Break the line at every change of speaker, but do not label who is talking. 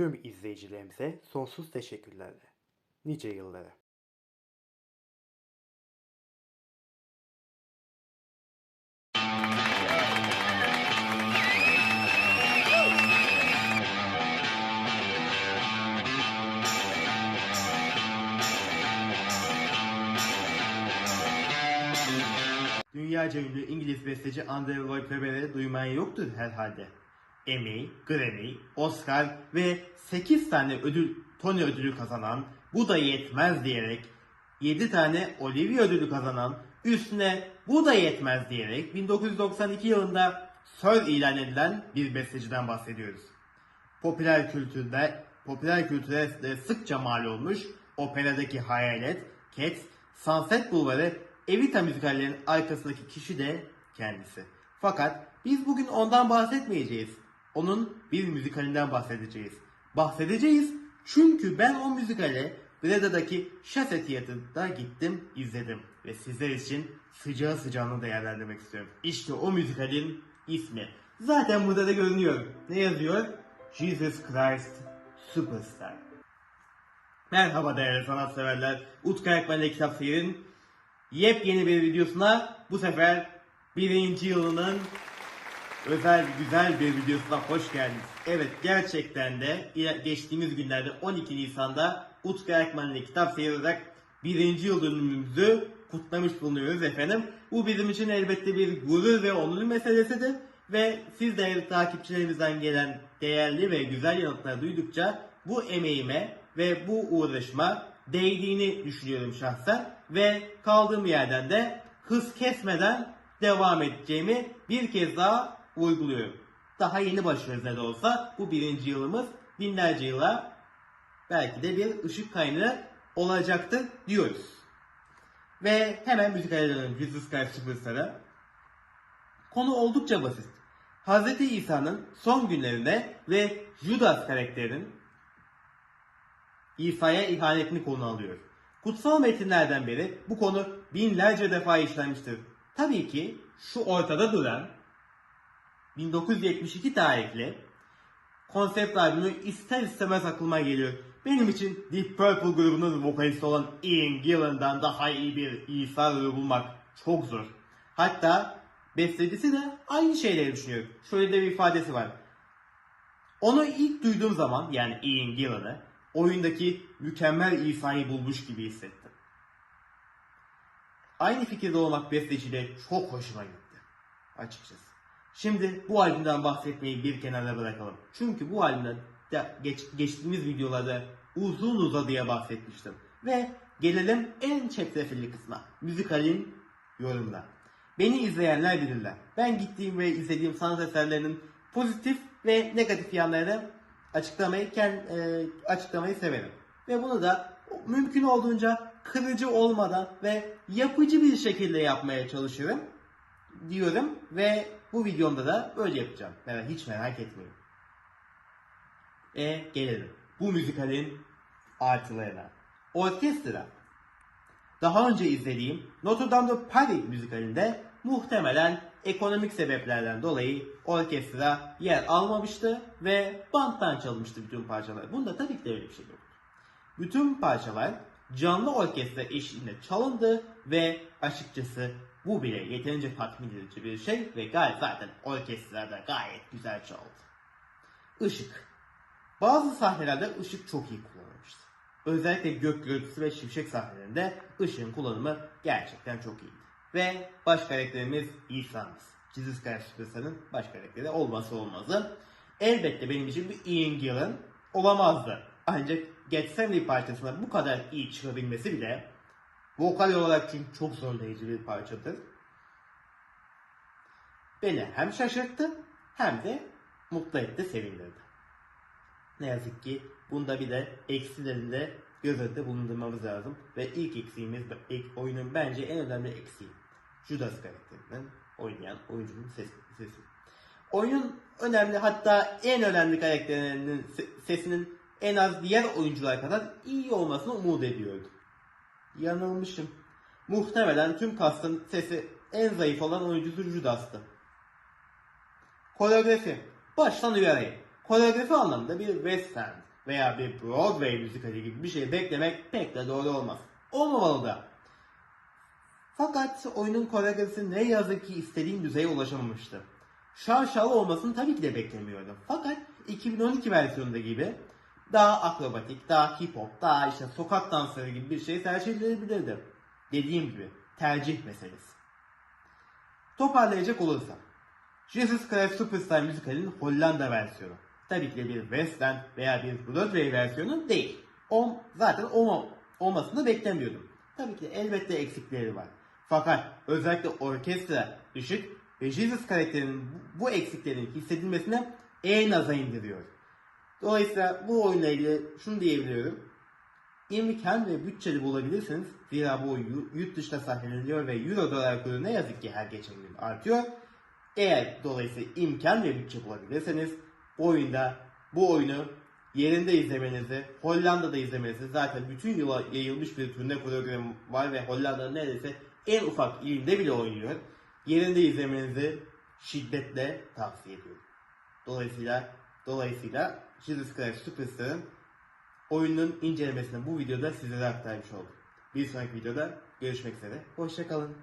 Tüm izleyicilerimize sonsuz teşekkürlerle. Nice yıllara.
Dünyaca ünlü İngiliz besteci Andrew Lloyd Webber'i duymayan yoktur herhalde. Emmy, Grammy, Oscar ve 8 tane ödül, Tony ödülü kazanan, bu da yetmez diyerek 7 tane Olivia ödülü kazanan, üstüne bu da yetmez diyerek 1992 yılında Sir ilan edilen bir besteciden bahsediyoruz. Popüler kültürde, popüler kültüre de sıkça mal olmuş operadaki Hayalet, Cats, Sunset Bulvarı, Evita müzikallerinin arkasındaki kişi de kendisi. Fakat biz bugün ondan bahsetmeyeceğiz. Onun bir müzikalinden bahsedeceğiz. Bahsedeceğiz çünkü ben o müzikale Breda'daki Şase Tiyatro'da gittim, izledim. Ve sizler için sıcağı sıcağını değerlendirmek istiyorum. İşte o müzikalin ismi. Zaten burada da görünüyor. Ne yazıyor? Jesus Christ Superstar. Merhaba değerli sanatseverler. Utku Ekmen'le Kitap Seyir'in yepyeni bir videosuna bu sefer birinci yılının özel güzel bir videosuna hoş geldiniz. Evet gerçekten de ile- geçtiğimiz günlerde 12 Nisan'da Utku Erkmen'le kitap seyrederek birinci yıl dönümümüzü kutlamış bulunuyoruz efendim. Bu bizim için elbette bir gurur ve onur meselesidir. Ve siz değerli takipçilerimizden gelen değerli ve güzel yanıtlar duydukça bu emeğime ve bu uğraşıma değdiğini düşünüyorum şahsen. Ve kaldığım yerden de hız kesmeden devam edeceğimi bir kez daha uyguluyorum. Daha yeni başlıyoruz ne de olsa bu birinci yılımız binlerce yıla belki de bir ışık kaynağı olacaktır diyoruz. Ve hemen müzikale dönelim Jesus Christ Superstar'a. Konu oldukça basit. Hz. İsa'nın son günlerinde ve Judas karakterinin İsa'ya ihanetini konu alıyor. Kutsal metinlerden beri bu konu binlerce defa işlenmiştir. Tabii ki şu ortada duran 1972 tarihli konsept albümü ister istemez aklıma geliyor. Benim için Deep Purple grubunun vokalisti olan Ian Gillan'dan daha iyi bir İsa bulmak çok zor. Hatta bestecisi de aynı şeyleri düşünüyor. Şöyle de bir ifadesi var. Onu ilk duyduğum zaman yani Ian Gillan'ı oyundaki mükemmel İsa'yı bulmuş gibi hissettim. Aynı fikirde olmak besteciyle çok hoşuma gitti. Açıkçası. Şimdi bu albümden bahsetmeyi bir kenara bırakalım. Çünkü bu albümden de geç, geçtiğimiz videolarda uzun uzadıya bahsetmiştim. Ve gelelim en çetrefilli kısma. Müzikalin yorumuna. Beni izleyenler bilirler. Ben gittiğim ve izlediğim sanat eserlerinin pozitif ve negatif yanlarını açıklamayı kend- e, açıklamayı severim. Ve bunu da mümkün olduğunca kırıcı olmadan ve yapıcı bir şekilde yapmaya çalışıyorum diyorum ve bu videomda da böyle yapacağım. Merak, hiç merak etmeyin. E gelelim. Bu müzikalin artılarına. Orkestra. Daha önce izlediğim Notre Dame de Paris müzikalinde muhtemelen ekonomik sebeplerden dolayı orkestra yer almamıştı ve banttan çalınmıştı bütün parçalar. Bunda tabii ki de öyle bir şey yok. Bütün parçalar canlı orkestra eşliğinde çalındı ve açıkçası bu bile yeterince tatmin edici bir şey ve gayet zaten orkestrada gayet güzel çaldı. Işık. Bazı sahnelerde ışık çok iyi kullanılmıştı. Özellikle gök gürültüsü ve şimşek sahnelerinde ışığın kullanımı gerçekten çok iyiydi. Ve baş karakterimiz İsa'mız. Christ Superstar'ın baş karakteri olması olmazı. Elbette benim için bir Ian Gillan olamazdı. Ancak Gethsemane parçasına bu kadar iyi çıkabilmesi bile vokal olarak çünkü çok zorlayıcı bir parçadır. Beni hem şaşırttı hem de mutlu etti, sevindirdi. Ne yazık ki bunda bir de eksilerini de göz önünde bulundurmamız lazım. Ve ilk eksiğimiz, ilk oyunun bence en önemli eksiği. Judas karakterinden oynayan oyuncunun sesi. sesi. Oyunun önemli hatta en önemli karakterinin se- sesinin en az diğer oyuncular kadar iyi olmasını umut ediyordum. Yanılmışım. Muhtemelen tüm kastın sesi en zayıf olan oyuncusu Judas'tı. Koreografi. Baştan uyarayım. Koreografi anlamında bir western veya bir Broadway müzikali gibi bir şey beklemek pek de doğru olmaz. Olmamalı da. Fakat oyunun koreografisi ne yazık ki istediğim düzeye ulaşamamıştı. Şarşalı olmasını tabii ki de beklemiyordum. Fakat 2012 versiyonunda gibi daha akrobatik, daha hip hop, daha işte sokak dansları gibi bir şey tercih edilebilirdi. Dediğim gibi tercih meselesi. Toparlayacak olursam. Jesus Christ Superstar müzikalinin Hollanda versiyonu. Tabii ki de bir western veya bir Broadway versiyonu değil. O, zaten olma, olmasını beklemiyordum. Tabii ki elbette eksikleri var. Fakat özellikle orkestra, ışık ve Jesus karakterinin bu eksiklerin hissedilmesine en aza indiriyor. Dolayısıyla bu oyunla ilgili şunu diyebiliyorum. İmkan ve bütçeli bulabilirsiniz. Zira bu yu- yurt dışında sahneleniliyor ve euro dolar kuru ne yazık ki her geçen gün artıyor. Eğer dolayısıyla imkan ve bütçe bulabilirseniz bu oyunda bu oyunu yerinde izlemenizi, Hollanda'da izlemenizi zaten bütün yıla yayılmış bir turne programı var ve Hollanda'nın neredeyse en ufak ilinde bile oynuyor. Yerinde izlemenizi şiddetle tavsiye ediyorum. Dolayısıyla dolayısıyla Jesus Christ Superstar'ın oyunun incelemesini bu videoda sizlere aktarmış oldum. Bir sonraki videoda görüşmek üzere. Hoşçakalın.